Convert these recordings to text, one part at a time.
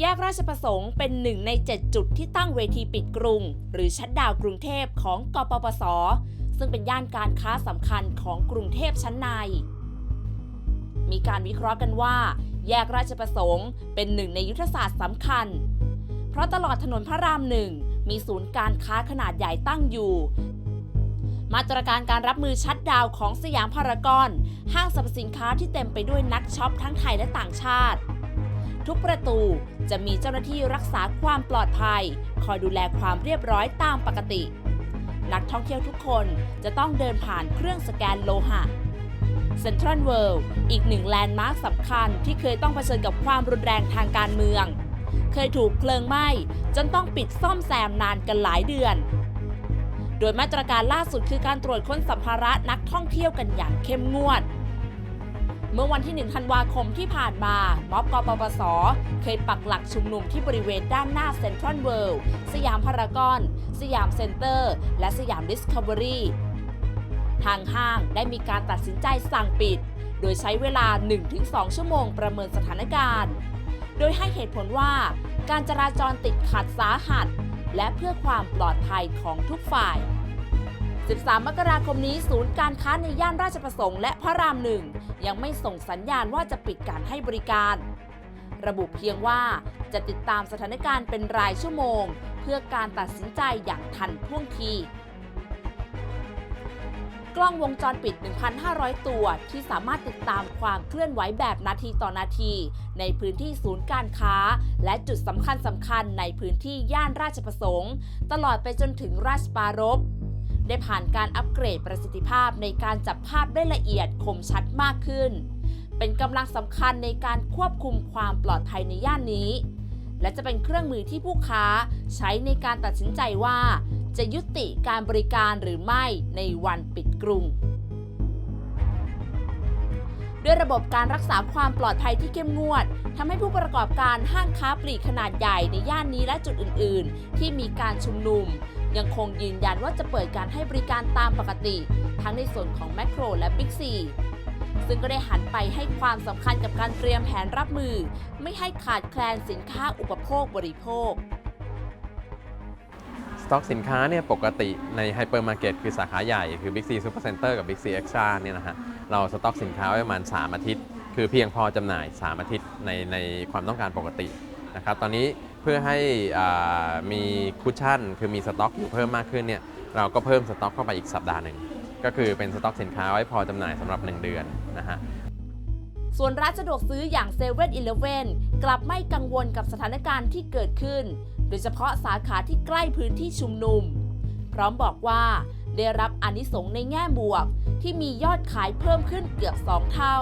แยกราชประสงค์เป็นหนึ่งใน 7 จุดที่ตั้งเวทีปิดกรุง หรือชัดดาวกรุงเทพของกปปส ซึ่งเป็นย่านการค้าสำคัญของกรุงเทพชั้นใน มีการวิเคราะห์กันว่า แยกราชประสงค์เป็นหนึ่งในยุทธศาสตร์สำคัญ เพราะตลอดถนนพระรามหนึ่งมีศูนย์การค้าขนาดใหญ่ตั้งอยู่ มาตรการการรับมือชัดดาวของสยามพารากอน ห้างสรรพสินค้าที่เต็มไปด้วยนักช็อปทั้งไทยและต่างชาติ ทุกประตู จะมีเจ้าหน้าที่รักษาความปลอดภัย คอยดูแลความเรียบร้อยตามปกติ นักท่องเที่ยวทุกคนจะต้องเดินผ่านเครื่องสแกนโลหะเซ็นทรัลเวิลด์อีกหนึ่งแลนด์มาร์คสำคัญที่เคยต้องเผชิญกับความรุนแรงทางการเมือง เคยถูกเพลิงไหม้จนต้องปิดซ่อมแซมนานกันหลายเดือน โดยมาตรการล่าสุดคือการตรวจค้นสัมภาระนักท่องเที่ยวกันอย่างเข้มงวด เมื่อวันที่ 1 ธันวาคมที่ผ่านมา ม็อบกปปส เคยปักหลักชุมนุมที่บริเวณด้านหน้าเซ็นทรัลเวิลด์ สยามพารากอน สยามเซ็นเตอร์ และสยามดิสคัฟเวอรี่ ทางห้างได้มีการตัดสินใจสั่งปิด โดยใช้เวลา 1-2 ชั่วโมงประเมินสถานการณ์ โดยให้เหตุผลว่า การจราจรติดขัดสาหัส และเพื่อความปลอดภัยของทุกฝ่าย 13 มกราคมนี้ศูนย์การค้าในย่านราชประสงค์และพระรามหนึ่งยังไม่ส่งสัญญาณว่าจะปิดการให้บริการ ระบุเพียงว่าจะติดตามสถานการณ์เป็นรายชั่วโมง เพื่อการตัดสินใจอย่างทันท่วงทีกล้องวงจรปิด 1,500 ตัว ที่สามารถติดตามความเคลื่อนไหวแบบนาทีต่อนาที ในพื้นที่ศูนย์การค้า และจุดสำคัญสำคัญในพื้นที่ย่านราชประสงค์ ตลอดไปจนถึงราชปารภ ได้ผ่านการอัปเกรดประสิทธิภาพในการจับภาพได้ละเอียดคมชัดมากขึ้น เป็นกำลังสำคัญในการควบคุมความปลอดภัยในย่านนี้ และจะเป็นเครื่องมือที่ผู้ค้าใช้ในการตัดสินใจว่า จะยุติการบริการหรือไม่ในวันปิดกรุงด้วยระบบการรักษาความปลอดภัยที่เข้มงวดทำให้ผู้ประกอบการห้างค้าปลีกขนาดใหญ่ในย่านนี้และจุดอื่น ๆ ที่มีการชุมนุม ยังคงยืนยันว่าจะเปิดการให้บริการตามปกติ ทั้งในส่วนของแมคโครและบิ๊กซีซึ่งก็ได้หันไปให้ความสำคัญกับการเตรียมแผนรับมือ ไม่ให้ขาดแคลนสินค้าอุปโภคบริโภค สต็อกสินค้าเนี่ยปกติในไฮเปอร์มาร์เก็ตคือสาขาใหญ่ คือ Big C Super Center กับ Big C Extra เนี่ยนะฮะเราสต็อกสินค้าไว้ประมาณ 3 อาทิตย์ คือเพียงพอจำหน่าย 3 อาทิตย์ในในความต้องการปกตินะครับตอนนี้ เพื่อให้มีคุชชั่น คือมีสต็อกอยู่เพิ่มมากขึ้นเนี่ยเราก็เพิ่มสต็อกเข้าไปอีกสัปดาห์หนึ่งก็คือเป็นสต็อกสินค้าไว้พอจำหน่ายสำหรับ 1 เดือนนะฮะส่วนร้านสะดวกซื้ออย่าง7 e เ e ่ e ออกลับไม่กังวลกับสถานการณ์ที่เกิดขึ้น โดยเฉพาะสาขาที่ใกล้พื้นที่ชุมนุม พร้อมบอกว่าได้รับอนิสงในแง่บวก ที่มียอดขายเพิ่มขึ้นเกือบ 2 เท่า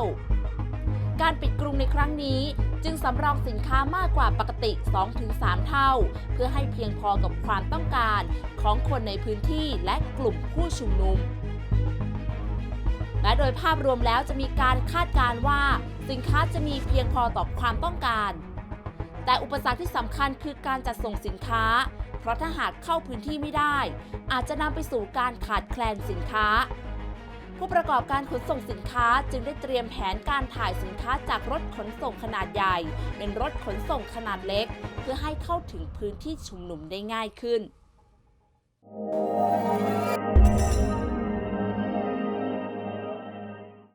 การปิดกรุงในครั้งนี้ จึงสำรองสินค้ามากกว่าปกติ 2-3 เท่า เพื่อให้เพียงพอกับความต้องการของคนในพื้นที่และกลุ่มผู้ชุมนุม และโดยภาพรวมแล้วจะมีการคาดการว่า สินค้าจะมีเพียงพอต่อความต้องการ แต่อุปสรรคที่สำคัญคือการจัดส่งสินค้า เพราะถ้าหากเข้าพื้นที่ไม่ได้ อาจจะนำไปสู่การขาดแคลนสินค้า ผู้ประกอบการขนส่งสินค้าจึงได้เตรียมแผนการถ่ายสินค้าจากรถขนส่งขนาดใหญ่ เป็นรถขนส่งขนาดเล็ก เพื่อให้เข้าถึงพื้นที่ชุมนุมได้ง่ายขึ้น